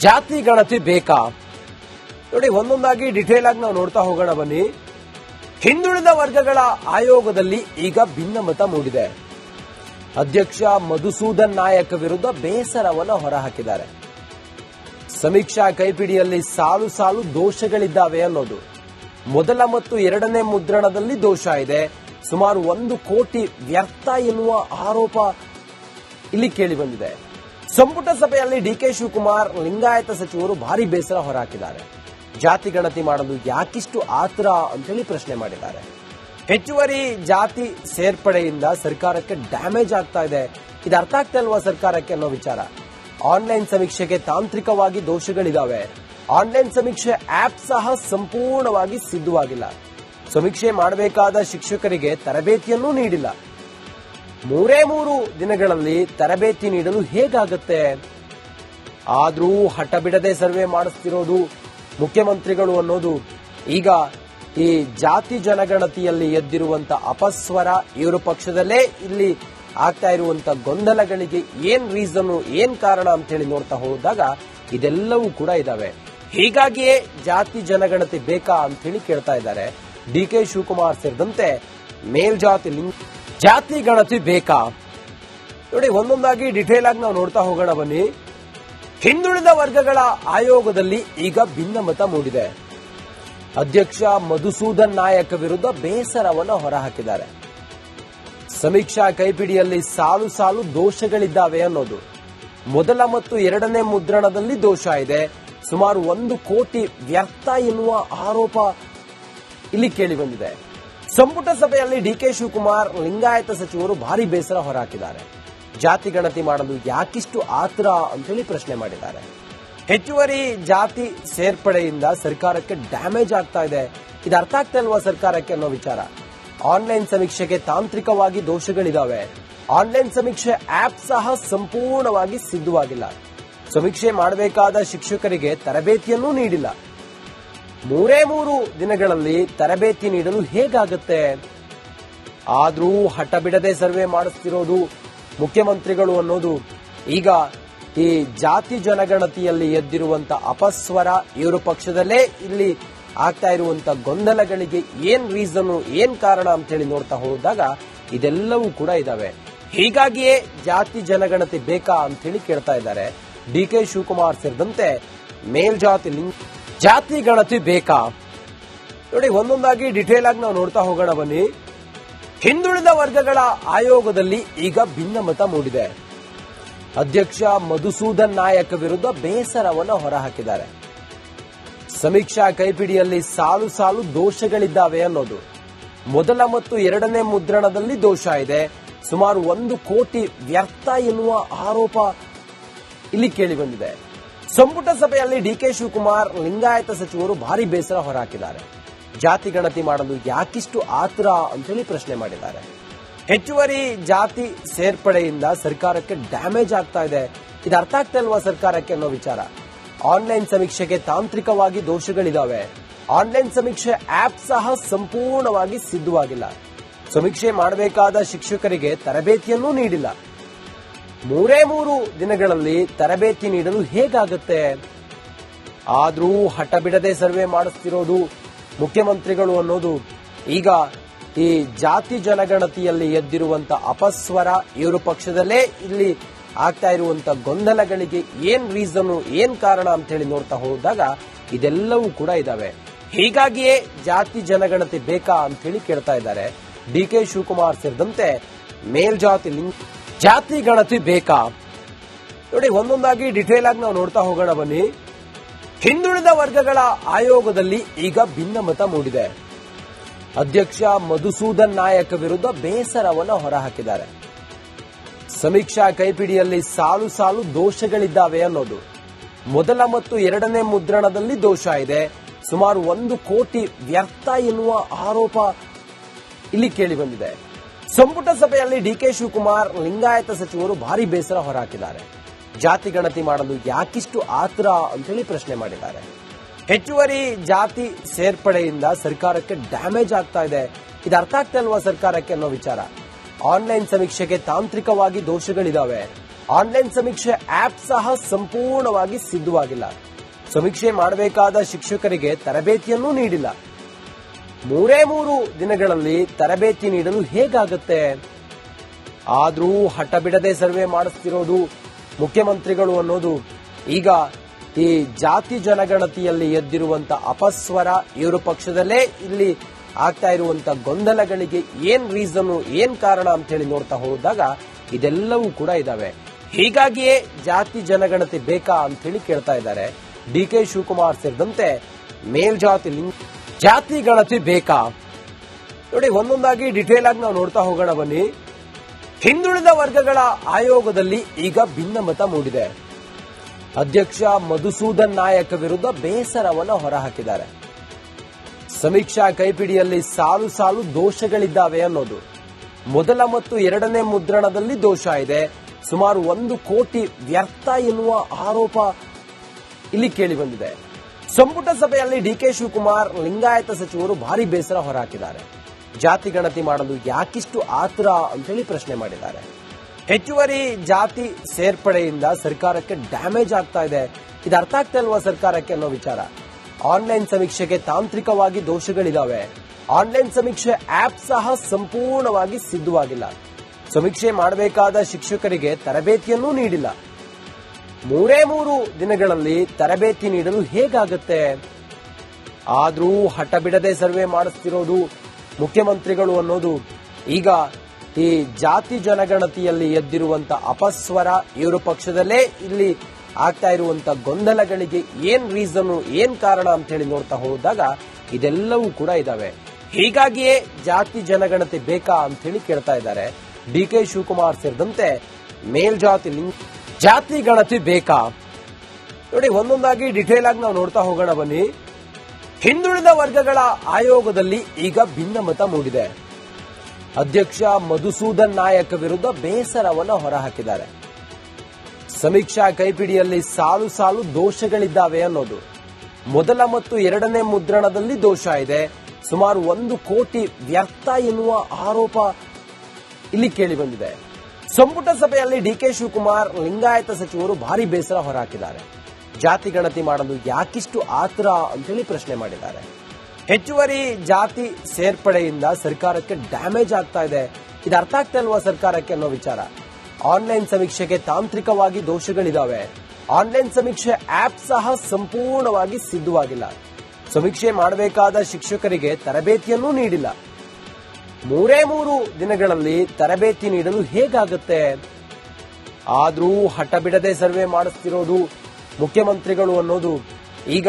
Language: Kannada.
ಜಾತಿ ಗಣತಿ ಬೇಕಾ? ನೋಡಿ, ಒಂದೊಂದಾಗಿ ಡಿಟೇಲ್ ಆಗಿ ನಾವು ನೋಡ್ತಾ ಹೋಗೋಣ, ಬನ್ನಿ. ಹಿಂದುಳಿದ ವರ್ಗಗಳ ಆಯೋಗದಲ್ಲಿ ಈಗ ಭಿನ್ನಮತ ಮೂಡಿದೆ. ಅಧ್ಯಕ್ಷ ಮಧುಸೂದನ್ ನಾಯಕ್ ವಿರುದ್ಧ ಬೇಸರವನ್ನು ಹೊರಹಾಕಿದ್ದಾರೆ. ಸಮೀಕ್ಷಾ ಕೈಪಿಡಿಯಲ್ಲಿ ಸಾಲು ಸಾಲು ದೋಷಗಳಿದ್ದಾವೆ ಅನ್ನೋದು. ಮೊದಲ ಮತ್ತು ಎರಡನೇ ಮುದ್ರಣದಲ್ಲಿ ದೋಷ ಇದೆ. ಸುಮಾರು ಒಂದು ಕೋಟಿ ವ್ಯರ್ಥ ಎನ್ನುವ ಆರೋಪ ಇಲ್ಲಿ ಕೇಳಿ ಬಂದಿದೆ. ಸಂಪುಟ ಸಭೆಯಲ್ಲಿ ಡಿಕೆ ಶಿವಕುಮಾರ್, ಲಿಂಗಾಯತ ಸಚಿವರು ಭಾರಿ ಬೇಸರ ಹೊರಹಾಕಿದ್ದಾರೆ. ಜಾತಿ ಗಣತಿ ಮಾಡಲು ಯಾಕಿಷ್ಟು ಆತರ ಅಂತೇಳಿ ಪ್ರಶ್ನೆ ಮಾಡಿದ್ದಾರೆ. ಹೆಚ್ಚುವರಿ ಜಾತಿ ಸೇರ್ಪಡೆಯಿಂದ ಸರ್ಕಾರಕ್ಕೆ ಡ್ಯಾಮೇಜ್ ಆಗ್ತಾ ಇದೆ. ಇದು ಅರ್ಥ ಆಗ್ತಾ ಇಲ್ವಾ ಸರ್ಕಾರಕ್ಕೆ ಅನ್ನೋ ವಿಚಾರ? ಆನ್ಲೈನ್ ಸಮೀಕ್ಷೆಗೆ ತಾಂತ್ರಿಕವಾಗಿ ದೋಷಗಳಿದಾವೆ. ಆನ್ಲೈನ್ ಸಮೀಕ್ಷೆ ಆಪ್ ಸಹ ಸಂಪೂರ್ಣವಾಗಿ ಸಿದ್ಧವಾಗಿಲ್ಲ. ಸಮೀಕ್ಷೆ ಮಾಡಬೇಕಾದ ಶಿಕ್ಷಕರಿಗೆ ತರಬೇತಿಯನ್ನೂ ನೀಡಿಲ್ಲ. ಮೂರೇ ಮೂರು ದಿನಗಳಲ್ಲಿ ತರಬೇತಿ ನೀಡಲು ಹೇಗಾಗತ್ತೆ? ಆದರೂ ಹಠ ಬಿಡದೆ ಸರ್ವೆ ಮಾಡಿಸ್ತಿರೋದು ಮುಖ್ಯಮಂತ್ರಿಗಳು ಅನ್ನೋದು. ಈಗ ಈ ಜಾತಿ ಜನಗಣತಿಯಲ್ಲಿ ಎದ್ದಿರುವಂತ ಅಪಸ್ವರ ಇವರು ಪಕ್ಷದಲ್ಲೇ ಇಲ್ಲಿ ಆಗ್ತಾ ಇರುವಂತ ಗೊಂದಲಗಳಿಗೆ ಏನ್ ರೀಸನ್ ಏನ್ ಕಾರಣ ಅಂತ ಹೇಳಿ ನೋಡ್ತಾ ಹೋದಾಗ ಇದೆಲ್ಲವೂ ಕೂಡ ಇದಾವೆ. ಹೀಗಾಗಿಯೇ ಜಾತಿ ಜನಗಣತಿ ಬೇಕಾ ಅಂತ ಹೇಳಿ ಕೇಳ್ತಾ ಇದ್ದಾರೆ. ಡಿ ಕೆ ಶಿವಕುಮಾರ್ ಸೇರಿದಂತೆ ಮೇಲ್ಜಾತಿ ಲಿಂಗ ಜಾತಿ ಗಣತಿ ಬೇಕಾ? ನೋಡಿ ಒಂದೊಂದಾಗಿ ಡಿಟೇಲ್ ಆಗಿ ನಾವು ನೋಡ್ತಾ ಹೋಗೋಣ, ಬನ್ನಿ. ಹಿಂದುಳಿದ ವರ್ಗಗಳ ಆಯೋಗದಲ್ಲಿ ಈಗ ಭಿನ್ನಮತ ಮೂಡಿದೆ. ಅಧ್ಯಕ್ಷ ಮಧುಸೂದನ್ ನಾಯಕ ವಿರುದ್ಧ ಬೇಸರವನ್ನು ಹೊರಹಾಕಿದ್ದಾರೆ. ಸಮೀಕ್ಷಾ ಕೈಪಿಡಿಯಲ್ಲಿ ಸಾಲು ಸಾಲು ದೋಷಗಳಿದ್ದಾವೆ ಅನ್ನೋದು. ಮೊದಲ ಮತ್ತು ಎರಡನೇ ಮುದ್ರಣದಲ್ಲಿ ದೋಷ ಇದೆ. ಸುಮಾರು ಒಂದು ಕೋಟಿ ವ್ಯರ್ಥ ಎನ್ನುವ ಆರೋಪ ಇಲ್ಲಿ ಕೇಳಿ ಬಂದಿದೆ. ಸಂಪುಟ ಸಭೆಯಲ್ಲಿ ಡಿಕೆ ಶಿವಕುಮಾರ್, ಲಿಂಗಾಯತ ಸಚಿವರು ಭಾರಿ ಬೇಸರ ಹೊರಹಾಕಿದ್ದಾರೆ. ಜಾತಿ ಗಣತಿ ಮಾಡಲು ಯಾಕಿಷ್ಟು ಆತರ ಅಂತೇಳಿ ಪ್ರಶ್ನೆ ಮಾಡಿದ್ದಾರೆ. ಹೆಚ್ಚುವರಿ ಜಾತಿ ಸೇರ್ಪಡೆಯಿಂದ ಸರ್ಕಾರಕ್ಕೆ ಡ್ಯಾಮೇಜ್ ಆಗ್ತಾ ಇದೆ. ಇದು ಅರ್ಥ ಆಗ್ತಾ ಇಲ್ವಾ ಸರ್ಕಾರಕ್ಕೆ ಅನ್ನೋ ವಿಚಾರ? ಆನ್ಲೈನ್ ಸಮೀಕ್ಷೆಗೆ ತಾಂತ್ರಿಕವಾಗಿ ದೋಷಗಳಿದಾವೆ. ಆನ್ಲೈನ್ ಸಮೀಕ್ಷೆ ಆಪ್ ಸಹ ಸಂಪೂರ್ಣವಾಗಿ ಸಿದ್ಧವಾಗಿಲ್ಲ. ಸಮೀಕ್ಷೆ ಮಾಡಬೇಕಾದ ಶಿಕ್ಷಕರಿಗೆ ತರಬೇತಿಯನ್ನೂ ನೀಡಿಲ್ಲ. ಮೂರೇ ಮೂರು ದಿನಗಳಲ್ಲಿ ತರಬೇತಿ ನೀಡಲು ಹೇಗಾಗುತ್ತೆ? ಆದರೂ ಹಠ ಬಿಡದೆ ಸರ್ವೆ ಮಾಡಿಸ್ತಿರೋದು ಮುಖ್ಯಮಂತ್ರಿಗಳು ಅನ್ನೋದು. ಈಗ ಈ ಜಾತಿ ಜನಗಣತಿಯಲ್ಲಿ ಎದ್ದಿರುವಂತ ಅಪಸ್ವರ ಇವರು ಪಕ್ಷದಲ್ಲೇ ಇಲ್ಲಿ ಆಗ್ತಾ ಇರುವಂತ ಗೊಂದಲಗಳಿಗೆ ಏನ್ ರೀಸನ್ ಏನ್ ಕಾರಣ ಅಂತ ಹೇಳಿ ನೋಡ್ತಾ ಹೋದಾಗ ಇದೆಲ್ಲವೂ ಕೂಡ ಇದಾವೆ. ಹೀಗಾಗಿಯೇ ಜಾತಿ ಜನಗಣತಿ ಬೇಕಾ ಅಂತ ಹೇಳಿ ಕೇಳ್ತಾ ಇದ್ದಾರೆ. ಡಿ ಕೆ ಶಿವಕುಮಾರ್ ಸೇರಿದಂತೆ ಮೇಲ್ಜಾತಿ ಲಿಂಗ ಜಾತಿ ಗಣತಿ ಬೇಕಾ? ನೋಡಿ, ಒಂದೊಂದಾಗಿ ಡಿಟೇಲ್ ಆಗಿ ನಾವು ನೋಡ್ತಾ ಹೋಗೋಣ, ಬನ್ನಿ. ಹಿಂದುಳಿದ ವರ್ಗಗಳ ಆಯೋಗದಲ್ಲಿ ಈಗ ಭಿನ್ನಮತ ಮೂಡಿದೆ. ಅಧ್ಯಕ್ಷ ಮಧುಸೂದನ್ ನಾಯಕ್ ವಿರುದ್ಧ ಬೇಸರವನ್ನು ಹೊರಹಾಕಿದ್ದಾರೆ. ಸಮೀಕ್ಷಾ ಕೈಪಿಡಿಯಲ್ಲಿ ಸಾಲು ಸಾಲು ದೋಷಗಳಿದ್ದಾವೆ ಅನ್ನೋದು. ಮೊದಲ ಮತ್ತು ಎರಡನೇ ಮುದ್ರಣದಲ್ಲಿ ದೋಷ ಇದೆ. ಸುಮಾರು ಒಂದು ಕೋಟಿ ವ್ಯರ್ಥ ಎನ್ನುವ ಆರೋಪ ಇಲ್ಲಿ ಕೇಳಿ ಬಂದಿದೆ. ಸಂಪುಟ ಸಭೆಯಲ್ಲಿ ಡಿಕೆ ಶಿವಕುಮಾರ್, ಲಿಂಗಾಯತ ಸಚಿವರು ಭಾರಿ ಬೇಸರ ಹೊರಹಾಕಿದ್ದಾರೆ. ಜಾತಿ ಗಣತಿ ಮಾಡಲು ಯಾಕಿಷ್ಟು ಆತರ ಅಂತೇಳಿ ಪ್ರಶ್ನೆ ಮಾಡಿದ್ದಾರೆ. ಹೆಚ್ಚುವರಿ ಜಾತಿ ಸೇರ್ಪಡೆಯಿಂದ ಸರ್ಕಾರಕ್ಕೆ ಡ್ಯಾಮೇಜ್ ಆಗ್ತಾ ಇದೆ. ಇದು ಅರ್ಥ ಆಗ್ತಾ ಇಲ್ವಾ ಸರ್ಕಾರಕ್ಕೆ ಅನ್ನೋ ವಿಚಾರ? ಆನ್ಲೈನ್ ಸಮೀಕ್ಷೆಗೆ ತಾಂತ್ರಿಕವಾಗಿ ದೋಷಗಳಿದಾವೆ. ಆನ್ಲೈನ್ ಸಮೀಕ್ಷೆ ಆಪ್ ಸಹ ಸಂಪೂರ್ಣವಾಗಿ ಸಿದ್ಧವಾಗಿಲ್ಲ. ಸಮೀಕ್ಷೆ ಮಾಡಬೇಕಾದ ಶಿಕ್ಷಕರಿಗೆ ತರಬೇತಿಯನ್ನೂ ನೀಡಿಲ್ಲ. ಮೂರೇ ಮೂರು ದಿನಗಳಲ್ಲಿ ತರಬೇತಿ ನೀಡಲು ಹೇಗಾಗುತ್ತೆ? ಆದರೂ ಹಠ ಬಿಡದೆ ಸರ್ವೆ ಮಾಡಿಸ್ತಿರೋದು ಮುಖ್ಯಮಂತ್ರಿಗಳು ಅನ್ನೋದು. ಈಗ ಈ ಜಾತಿ ಜನಗಣತಿಯಲ್ಲಿ ಎದ್ದಿರುವಂತ ಅಪಸ್ವರ ಇವರು ಪಕ್ಷದಲ್ಲೇ ಇಲ್ಲಿ ಆಗ್ತಾ ಇರುವಂತ ಗೊಂದಲಗಳಿಗೆ ಏನ್ ರೀಸನ್ ಏನ್ ಕಾರಣ ಅಂತ ಹೇಳಿ ನೋಡ್ತಾ ಹೋದಾಗ ಇದೆಲ್ಲವೂ ಕೂಡ ಇದಾವೆ. ಹೀಗಾಗಿಯೇ ಜಾತಿ ಜನಗಣತಿ ಬೇಕಾ ಅಂತ ಹೇಳಿ ಕೇಳ್ತಾ ಇದ್ದಾರೆ. ಡಿ ಕೆ ಶಿವಕುಮಾರ್ ಸೇರಿದಂತೆ ಮೇಲ್ಜಾತಿ ಲಿಂಗ ಜಾತಿ ಗಣತಿ ಬೇಕಾ? ನೋಡಿ, ಒಂದೊಂದಾಗಿ ಡಿಟೇಲ್ ಆಗಿ ನಾವು ನೋಡ್ತಾ ಹೋಗೋಣ, ಬನ್ನಿ. ಹಿಂದುಳಿದ ವರ್ಗಗಳ ಆಯೋಗದಲ್ಲಿ ಈಗ ಭಿನ್ನಮತ ಮೂಡಿದೆ. ಅಧ್ಯಕ್ಷ ಮಧುಸೂದನ್ ನಾಯಕ್ ವಿರುದ್ಧ ಬೇಸರವನ್ನು ಹೊರಹಾಕಿದ್ದಾರೆ. ಸಮೀಕ್ಷಾ ಕೈಪಿಡಿಯಲ್ಲಿ ಸಾಲು ಸಾಲು ದೋಷಗಳಿದ್ದಾವೆ ಅನ್ನೋದು. ಮೊದಲ ಮತ್ತು ಎರಡನೇ ಮುದ್ರಣದಲ್ಲಿ ದೋಷ ಇದೆ. ಸುಮಾರು ಒಂದು ಕೋಟಿ ವ್ಯರ್ಥ ಎನ್ನುವ ಆರೋಪ ಇಲ್ಲಿ ಕೇಳಿ ಬಂದಿದೆ. ಸಂಪುಟ ಸಭೆಯಲ್ಲಿ ಡಿಕೆ ಶಿವಕುಮಾರ್, ಲಿಂಗಾಯತ ಸಚಿವರು ಭಾರಿ ಬೇಸರ ಹೊರಹಾಕಿದ್ದಾರೆ. ಜಾತಿ ಗಣತಿ ಮಾಡಲು ಯಾಕಿಷ್ಟು ಆತರ ಅಂತೇಳಿ ಪ್ರಶ್ನೆ ಮಾಡಿದ್ದಾರೆ. ಹೆಚ್ಚುವರಿ ಜಾತಿ ಸೇರ್ಪಡೆಯಿಂದ ಸರ್ಕಾರಕ್ಕೆ ಡ್ಯಾಮೇಜ್ ಆಗ್ತಾ ಇದೆ. ಇದು ಅರ್ಥ ಆಗ್ತಾ ಇಲ್ವಾ ಸರ್ಕಾರಕ್ಕೆ ಅನ್ನೋ ವಿಚಾರ? ಆನ್ಲೈನ್ ಸಮೀಕ್ಷೆಗೆ ತಾಂತ್ರಿಕವಾಗಿ ದೋಷಗಳಿದಾವೆ. ಆನ್ಲೈನ್ ಸಮೀಕ್ಷೆ ಆಪ್ ಸಹ ಸಂಪೂರ್ಣವಾಗಿ ಸಿದ್ಧವಾಗಿಲ್ಲ. ಸಮೀಕ್ಷೆ ಮಾಡಬೇಕಾದ ಶಿಕ್ಷಕರಿಗೆ ತರಬೇತಿಯನ್ನೂ ನೀಡಿಲ್ಲ. ಮೂರೇ ಮೂರು ದಿನಗಳಲ್ಲಿ ತರಬೇತಿ ನೀಡಲು ಹೇಗಾಗುತ್ತೆ? ಆದರೂ ಹಠ ಬಿಡದೆ ಸರ್ವೆ ಮಾಡಿಸ್ತಿರೋದು ಮುಖ್ಯಮಂತ್ರಿಗಳು ಅನ್ನೋದು. ಈಗ ಈ ಜಾತಿ ಜನಗಣತಿಯಲ್ಲಿ ಎದ್ದಿರುವಂತ ಅಪಸ್ವರ ಇವರು ಪಕ್ಷದಲ್ಲೇ ಇಲ್ಲಿ ಆಗ್ತಾ ಇರುವಂತ ಗೊಂದಲಗಳಿಗೆ ಏನ್ ರೀಸನ್ ಏನ್ ಕಾರಣ ಅಂತ ಹೇಳಿ ನೋಡ್ತಾ ಹೋದಾಗ ಇದೆಲ್ಲವೂ ಕೂಡ ಇದಾವೆ. ಹೀಗಾಗಿಯೇ ಜಾತಿ ಜನಗಣತಿ ಬೇಕಾ ಅಂತ ಹೇಳಿ ಕೇಳ್ತಾ ಇದ್ದಾರೆ. ಡಿ ಕೆ ಶಿವಕುಮಾರ್ ಸೇರಿದಂತೆ ಮೇಲ್ಜಾತಿ ಲಿಂಗ ಜಾತಿ ಗಣತಿ ಬೇಕಾ? ನೋಡಿ, ಒಂದೊಂದಾಗಿ ಡಿಟೇಲ್ ಆಗಿ ನಾವು ನೋಡ್ತಾ ಹೋಗೋಣ, ಬನ್ನಿ. ಹಿಂದುಳಿದ ವರ್ಗಗಳ ಆಯೋಗದಲ್ಲಿ ಈಗ ಭಿನ್ನಮತ ಮೂಡಿದೆ. ಅಧ್ಯಕ್ಷ ಮಧುಸೂದನ್ ನಾಯಕ ವಿರುದ್ಧ ಬೇಸರವನ್ನು ಹೊರಹಾಕಿದ್ದಾರೆ. ಸಮೀಕ್ಷಾ ಕೈಪಿಡಿಯಲ್ಲಿ ಸಾಲು ಸಾಲು ದೋಷಗಳಿದ್ದಾವೆ ಅನ್ನೋದು. ಮೊದಲ ಮತ್ತು ಎರಡನೇ ಮುದ್ರಣದಲ್ಲಿ ದೋಷ ಇದೆ. ಸುಮಾರು ಒಂದು ಕೋಟಿ ವ್ಯರ್ಥ ಎನ್ನುವ ಆರೋಪ ಇಲ್ಲಿ ಕೇಳಿ ಬಂದಿದೆ. ಸಂಪುಟ ಸಭೆಯಲ್ಲಿ ಡಿಕೆ ಶಿವಕುಮಾರ್, ಲಿಂಗಾಯತ ಸಚಿವರು ಭಾರಿ ಬೇಸರ ಹೊರಹಾಕಿದ್ದಾರೆ. ಜಾತಿ ಗಣತಿ ಮಾಡಲು ಯಾಕಿಷ್ಟು ಆತುರ ಅಂತೇಳಿ ಪ್ರಶ್ನೆ ಮಾಡಿದ್ದಾರೆ. ಹೆಚ್ಚುವರಿ ಜಾತಿ ಸೇರ್ಪಡೆಯಿಂದ ಸರ್ಕಾರಕ್ಕೆ ಡ್ಯಾಮೇಜ್ ಆಗ್ತಾ ಇದೆ. ಇದು ಅರ್ಥ ಆಗ್ತಾ ಇಲ್ವಾ ಸರ್ಕಾರಕ್ಕೆ ಅನ್ನೋ ವಿಚಾರ? ಆನ್ಲೈನ್ ಸಮೀಕ್ಷೆಗೆ ತಾಂತ್ರಿಕವಾಗಿ ದೋಷಗಳಿದಾವೆ. ಆನ್ಲೈನ್ ಸಮೀಕ್ಷೆ ಆಪ್ ಸಹ ಸಂಪೂರ್ಣವಾಗಿ ಸಿದ್ಧವಾಗಿಲ್ಲ. ಸಮೀಕ್ಷೆ ಮಾಡಬೇಕಾದ ಶಿಕ್ಷಕರಿಗೆ ತರಬೇತಿಯನ್ನೂ ನೀಡಿಲ್ಲ. ಮೂರೇ ಮೂರು ದಿನಗಳಲ್ಲಿ ತರಬೇತಿ ನೀಡಲು ಹೇಗಾಗುತ್ತೆ? ಆದರೂ ಹಠ ಬಿಡದೆ ಸರ್ವೆ ಮಾಡಿಸ್ತಿರೋದು ಮುಖ್ಯಮಂತ್ರಿಗಳು ಅನ್ನೋದು. ಈಗ ಈ ಜಾತಿ ಜನಗಣತಿಯಲ್ಲಿ ಎದ್ದಿರುವಂತ ಅಪಸ್ವರ ಇವರು ಪಕ್ಷದಲ್ಲೇ ಇಲ್ಲಿ ಆಗ್ತಾ ಇರುವಂತ ಗೊಂದಲಗಳಿಗೆ ಏನ್ ರೀಸನ್ ಏನ್ ಕಾರಣ ಅಂತ ಹೇಳಿ ನೋಡ್ತಾ ಹೋದಾಗ ಇದೆಲ್ಲವೂ ಕೂಡ ಇದಾವೆ. ಹೀಗಾಗಿಯೇ ಜಾತಿ ಜನಗಣತಿ ಬೇಕಾ ಅಂತ ಹೇಳಿ ಕೇಳ್ತಾ ಇದ್ದಾರೆ. ಡಿ ಕೆ ಶಿವಕುಮಾರ್ ಸೇರಿದಂತೆ ಮೇಲ್ಜಾತಿ ಲಿಂಗ ಜಾತಿ ಗಣತಿ ಬೇಕಾ? ನೋಡಿ, ಒಂದೊಂದಾಗಿ ಡಿಟೇಲ್ ಆಗಿ ನಾವು ನೋಡ್ತಾ ಹೋಗೋಣ, ಬನ್ನಿ. ಹಿಂದುಳಿದ ವರ್ಗಗಳ ಆಯೋಗದಲ್ಲಿ ಈಗ ಭಿನ್ನಮತ ಮೂಡಿದೆ. ಅಧ್ಯಕ್ಷ ಮಧುಸೂದನ್ ನಾಯಕ್ ವಿರುದ್ಧ ಬೇಸರವನ್ನು ಹೊರಹಾಕಿದ್ದಾರೆ. ಸಮೀಕ್ಷಾ ಕೈಪಿಡಿಯಲ್ಲಿ ಸಾಲು ಸಾಲು ದೋಷಗಳಿದ್ದಾವೆ ಅನ್ನೋದು. ಮೊದಲ ಮತ್ತು ಎರಡನೇ ಮುದ್ರಣದಲ್ಲಿ ದೋಷ ಇದೆ. ಸುಮಾರು ಒಂದು ಕೋಟಿ ವ್ಯರ್ಥ ಎನ್ನುವ ಆರೋಪ ಇಲ್ಲಿ ಕೇಳಿ ಬಂದಿದೆ. ಸಂಪುಟ ಸಭೆಯಲ್ಲಿ ಡಿಕೆ ಶಿವಕುಮಾರ್, ಲಿಂಗಾಯತ ಸಚಿವರು ಭಾರಿ ಬೇಸರ ಹೊರಹಾಕಿದ್ದಾರೆ. ಜಾತಿ ಗಣತಿ ಮಾಡಲು ಯಾಕಿಷ್ಟು ಆತರ ಅಂತೇಳಿ ಪ್ರಶ್ನೆ ಮಾಡಿದ್ದಾರೆ. ಹೆಚ್ಚುವರಿ ಜಾತಿ ಸೇರ್ಪಡೆಯಿಂದ ಸರ್ಕಾರಕ್ಕೆ ಡ್ಯಾಮೇಜ್ ಆಗ್ತಾ ಇದೆ. ಇದು ಅರ್ಥ ಆಗ್ತಾ ಇಲ್ವಾ ಸರ್ಕಾರಕ್ಕೆ ಅನ್ನೋ ವಿಚಾರ? ಆನ್ಲೈನ್ ಸಮೀಕ್ಷೆಗೆ ತಾಂತ್ರಿಕವಾಗಿ ದೋಷಗಳಿದಾವೆ. ಆನ್ಲೈನ್ ಸಮೀಕ್ಷೆ ಆಪ್ ಸಹ ಸಂಪೂರ್ಣವಾಗಿ ಸಿದ್ಧವಾಗಿಲ್ಲ. ಸಮೀಕ್ಷೆ ಮಾಡಬೇಕಾದ ಶಿಕ್ಷಕರಿಗೆ ತರಬೇತಿಯನ್ನೂ ನೀಡಿಲ್ಲ. ಮೂರೇ ಮೂರು ದಿನಗಳಲ್ಲಿ ತರಬೇತಿ ನೀಡಲು ಹೇಗಾಗುತ್ತೆ? ಆದರೂ ಹಠ ಬಿಡದೆ ಸರ್ವೆ ಮಾಡಿಸ್ತಿರೋದು ಮುಖ್ಯಮಂತ್ರಿಗಳು ಅನ್ನೋದು ಈಗ